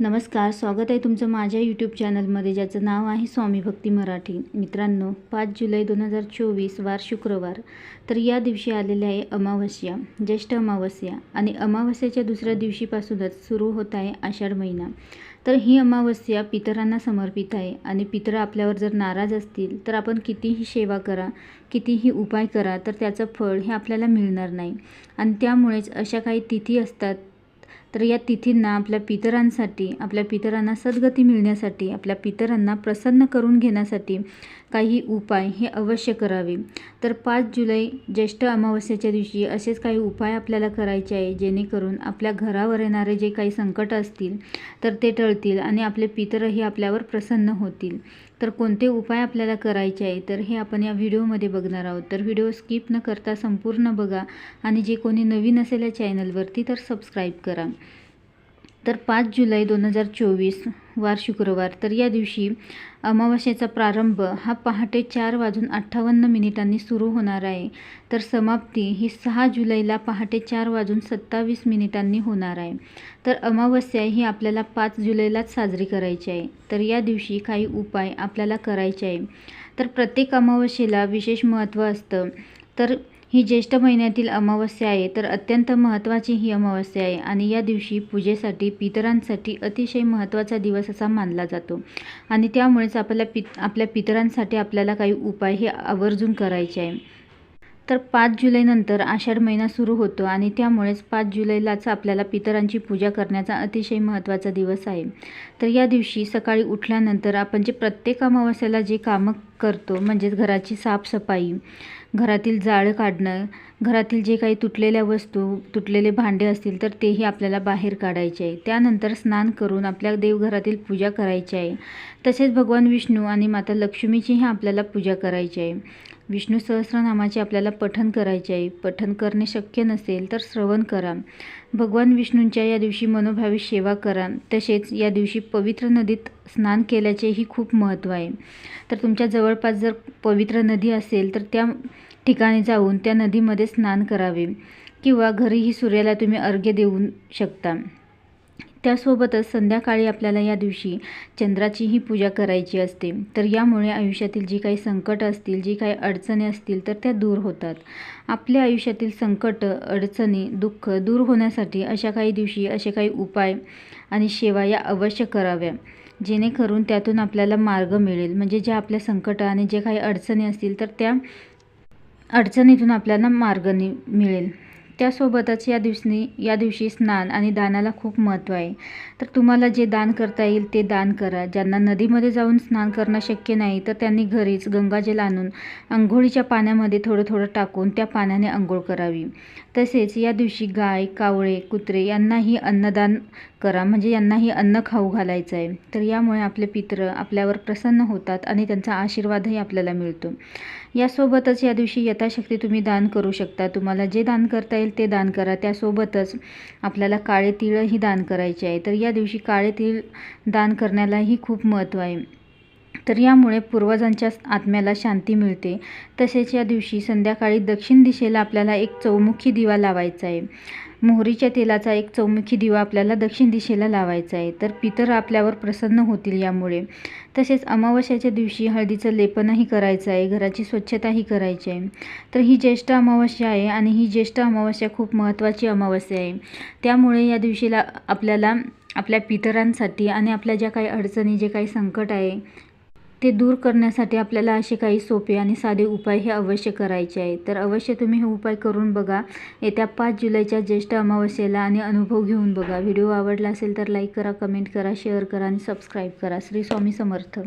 नमस्कार स्वागत आहे तुमचं माझ्या यूट्यूब चॅनलमध्ये ज्याचं नाव आहे स्वामी भक्ती मराठी. मित्रांनो पाच जुलै दोन हजार चोवीस वार शुक्रवार. तर या दिवशी आलेले आहे अमावस्या ज्येष्ठ अमावस्या. आणि अमावस्याच्या दुसऱ्या दिवशीपासूनच सुरू होत आहे आषाढ महिना. तर ही अमावस्या पितरांना समर्पित आहे. आणि पितर आपल्यावर जर नाराज असतील तर आपण कितीही सेवा करा कितीही उपाय करा तर त्याचं फळ हे आपल्याला मिळणार नाही. आणि त्यामुळेच अशा काही तिथी असतात तर या तिथींना आपल्या पितरांसाठी आपल्या पितरांना सद्गती मिळण्यासाठी आपल्या पितरांना प्रसन्न करून घेण्यासाठी काही उपाय हे अवश्य करावे. तर पाच जुलै ज्येष्ठ अमावस्येच्या दिवशी असेच काही उपाय आपल्याला करायचे आहे जेणेकरून आपल्या घरावर येणारे जे काही संकट असतील तर ते टळतील आणि आपले पितरही आपल्यावर प्रसन्न होतील. तर कोणते उपाय आपल्याला करायचे आहे तर हे आपण या व्हिडिओमध्ये बघणार आहोत. तर व्हिडिओ स्किप न करता संपूर्ण बघा आणि जे कोणी नवीन असेल या चॅनलवरती तर सबस्क्राईब करा. तर पाच जुलै दोन हजार चोवीस वार शुक्रवार. तर या दिवशी अमावस्येचा प्रारंभ हा पहाटे चार वाजून अठ्ठावन्न मिनिटांनी सुरू होणार आहे. तर समाप्ती ही सहा जुलैला पहाटे चार वाजून सत्तावीस मिनिटांनी होणार आहे. तर अमावस्या ही आपल्याला पाच जुलैलाच साजरी करायची आहे. तर या दिवशी काही उपाय आपल्याला करायचे आहे. तर प्रत्येक अमावस्येला विशेष महत्त्व असतं. तर ही ज्येष्ठ महिन्यातील अमावस्या आहे तर अत्यंत महत्त्वाची ही अमावस्या आहे आणि या दिवशी पूजेसाठी पितरांसाठी अतिशय महत्त्वाचा दिवस असा मानला जातो. आणि त्यामुळेच आपल्या पित आपल्या पितरांसाठी आपल्याला काही उपाय हे आवर्जून करायचे आहे. तर पाच जुलैनंतर आषाढ महिना सुरू होतो आणि त्यामुळेच पाच जुलैलाच आपल्याला पितरांची पूजा करण्याचा अतिशय महत्त्वाचा दिवस आहे. तर या दिवशी सकाळी उठल्यानंतर आपण जे प्रत्येक अमावस्याला जे कामं करतो म्हणजेच घराची साफसफाई घरातील जाळं काढणं घरातील जे काही तुटलेल्या वस्तू तुटलेले भांडे असतील तर तेही आपल्याला बाहेर काढायचे आहे. त्यानंतर स्नान करून आपल्या देवघरातील पूजा करायची आहे. तसेच भगवान विष्णू आणि माता लक्ष्मीचीही आपल्याला पूजा करायची आहे. विष्णू सहस्रनामाचे आपल्याला पठण करायचे आहे. पठण करणे शक्य नसेल तर श्रवण करा. भगवान विष्णूंच्या या दिवशी मनोभावी सेवा करा तसेच या दिवशी पवित्र नदीत स्नान केल्याचेही खूप महत्त्व आहे. तर तुमच्या जवळपास जर पवित्र नदी असेल तर त्या ठिकाणी जाऊन त्या नदीमध्ये स्नान करावे किंवा घरीही सूर्याला तुम्ही अर्घ्य देऊ शकता. त्यासोबतच संध्याकाळी आपल्याला या दिवशी चंद्राचीही पूजा करायची असते. तर यामुळे आयुष्यातील जी काही संकट असतील जी काही अडचणी असतील तर त्या दूर होतात. आपल्या आयुष्यातील संकट अडचणी दुःख दूर होण्यासाठी अशा काही दिवशी असे काही उपाय आणि सेवा या अवश्य कराव्या. जेणेकरून त्यातून आपल्याला मार्ग मिळेल. म्हणजे ज्या आपल्या संकट आणि जे काही अडचणी असतील तर त्या अडचणीतून आपल्याला मार्ग नि मिळेल. त्यासोबतच या दिवशी या दिवशी स्नान आणि दानाला खूप महत्त्व आहे. तर तुम्हाला जे दान करता येईल ते दान करा. ज्यांना नदीमध्ये जाऊन स्नान करणं शक्य नाही तर त्यांनी घरीच गंगाजल आणून अंघोळीच्या पाण्यामध्ये थोडं थोडं टाकून त्या पाण्याने अंघोळ करावी. तसेच या दिवशी गाय कावळे कुत्रे यांनाही अन्नदान करा. म्हणजे यांनाही अन्न खाऊ घालायचं आहे तर यामुळे आपले पित्र आपल्यावर प्रसन्न होतात आणि त्यांचा आशीर्वादही आपल्याला मिळतो. यासोबतच या दिवशी यथाशक्ती तुम्ही दान करू शकता. तुम्हाला जे दान करता येईल ते दान करा. त्यासोबतच आपल्याला काळे तिळही दान करायचे आहे. तर या दिवशी काळे तिळ दान करण्यालाही खूप महत्त्व आहे. तर यामुळे पूर्वजांच्या आत्म्याला शांती मिळते. तसेच या दिवशी संध्याकाळी दक्षिण दिशेला आपल्याला एक चौमुखी दिवा लावायचा आहे. मोहरीच्या तेलाचा एक चौमुखी दिवा आपल्याला दक्षिण दिशेला लावायचा आहे. तर पितर आपल्यावर प्रसन्न होतील यामुळे. तसेच अमावस्याच्या दिवशी हळदीचं लेपनही करायचं आहे. घराची स्वच्छताही करायची आहे. तर ही ज्येष्ठ अमावस्या आहे आणि ही ज्येष्ठ अमावस्या खूप महत्त्वाची अमावस्या आहे. त्यामुळे या दिवशीला आपल्याला आपल्या पितरांसाठी आणि आपल्या ज्या काही अडचणी जे काही संकट आहे ते दूर करण्यासाठी आपल्याला असे काही सोपे आणि साधे उपाय हे अवश्य करायचे आहे. तर अवश्य तुम्ही हे उपाय करून बघा. येत्या पाच जुलैच्या ज्येष्ठ अमावस्येला आणि अनुभव घेऊन बघा. व्हिडिओ आवडला असेल तर लाईक करा कमेंट करा शेअर करा आणि सबस्क्राईब करा. श्री स्वामी समर्थ.